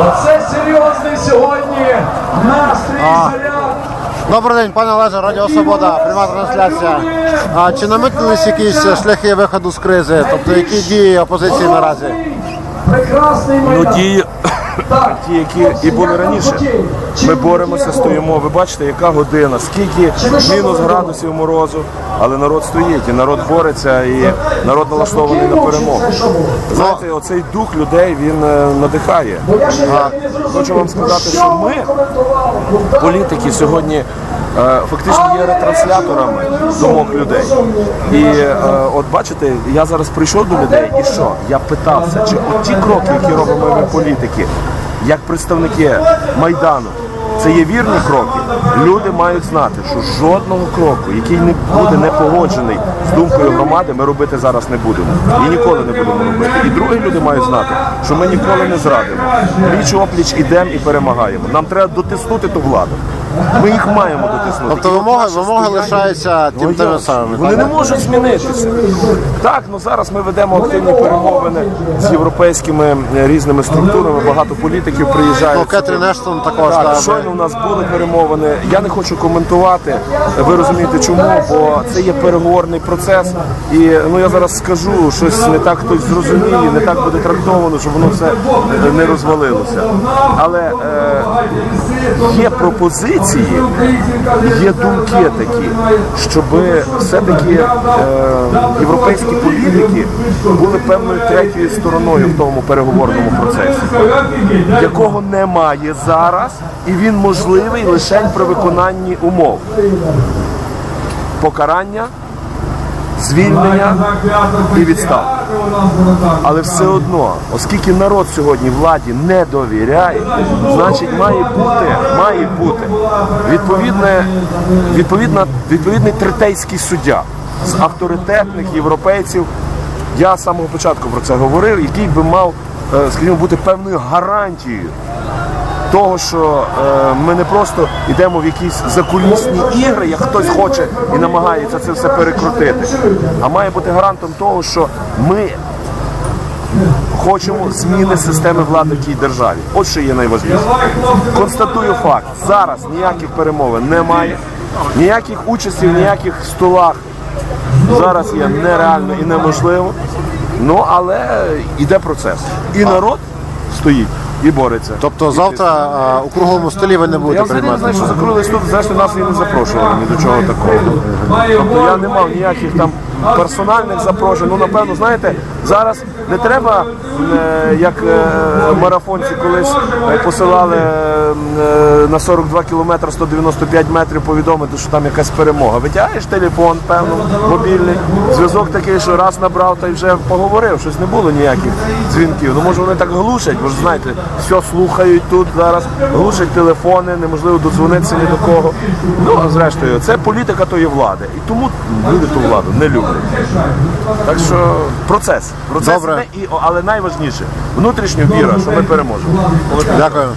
Оце серйозний сьогодні настрій А. заряд. Добрий день, пане Олеже, Радіо Свобода, пряма трансляція. А чи намітились якісь шляхи виходу з кризи? Тобто які дії опозиції наразі? Прекрасний Ну, майдан. ті. Ті, які і були раніше. Ми боремося, стоїмо. Ви бачите, яка година, скільки мінус градусів морозу, але народ стоїть, і народ бореться, і народ налаштований на перемогу. Знаєте, оцей дух людей він е, надихає. А хочу вам сказати, що ми, політики, сьогодні фактично є ретрансляторами думок людей. І е, от бачите, я зараз прийшов до людей, і що? Я питався, чи от ті кроки, які робимо ми політики, як представники Майдану. Це є вірні кроки. Люди мають знати, що жодного кроку, який не буде не погоджений з думкою громади, ми робити зараз не будемо. І ніколи не будемо робити. І другі люди мають знати, що ми ніколи не зрадимо. Пліч опліч ідемо і перемагаємо. Нам треба дотиснути ту владу. Ми їх маємо дотиснути. Тобто вимоги, вимоги лишаються тим тими самими. Вони не можуть змінитися. Так, ну зараз ми ведемо активні перемовини з європейськими е, різними структурами. Багато політиків приїжджають. Ну, Кетрін Ештон також. Так, так, щойно у нас були перемовини. Я не хочу коментувати. Ви розумієте чому? Бо це є переговорний процес. І ну я зараз скажу, щось не так хтось зрозуміє, не так буде трактовано, щоб воно все е, не розвалилося. Але е, є пропозиції, є думки такі, щоб все-таки е, європейські політики були певною третьою стороною в тому переговорному процесі якого немає зараз, і він можливий лише при виконанні умов. Покарання, звільнення і відставка. Але все одно, оскільки народ сьогодні владі не довіряє, значить має бути, має бути відповідне, відповідна, відповідний третейський суддя з авторитетних європейців. Я з самого початку про це говорив, який би мав, е, скажімо, бути певною гарантією того, що е, ми не просто йдемо в якісь закулісні ігри, як хтось хоче і намагається це все перекрутити, а має бути гарантом того, що ми хочемо зміни системи влади в тій державі. От що є найважливіше. Констатую факт: зараз ніяких перемовин немає, ніяких участі ніяких столах зараз є нереально і неможливо. Ну але йде процес. І народ стоїть і бореться. Тобто завтра а, у круглому столі ви не Я будете взагалі не приймати. знаю, що закрили тут, зрештою нас і не запрошували ні до чого такого. Тобто я не мав ніяких там персональних запрошень. Ну, напевно, знаєте, зараз не треба, е, як е, марафонці колись е, посилали на 42 кілометри 195 метрів повідомити, що там якась перемога. Витягаєш телефон, певно, мобільний, зв'язок такий, що раз набрав та й вже поговорив, щось не було ніяких дзвінків. Ну може вони так глушать, бо ж знаєте, все слухають тут зараз, глушать телефони, неможливо додзвонитися ні до кого. Ну а зрештою, це політика тої влади. І тому люди ту владу не люблять. Так що процес. Процес Добре. не і, але найважніше внутрішня віра, що ми переможемо. Дякую.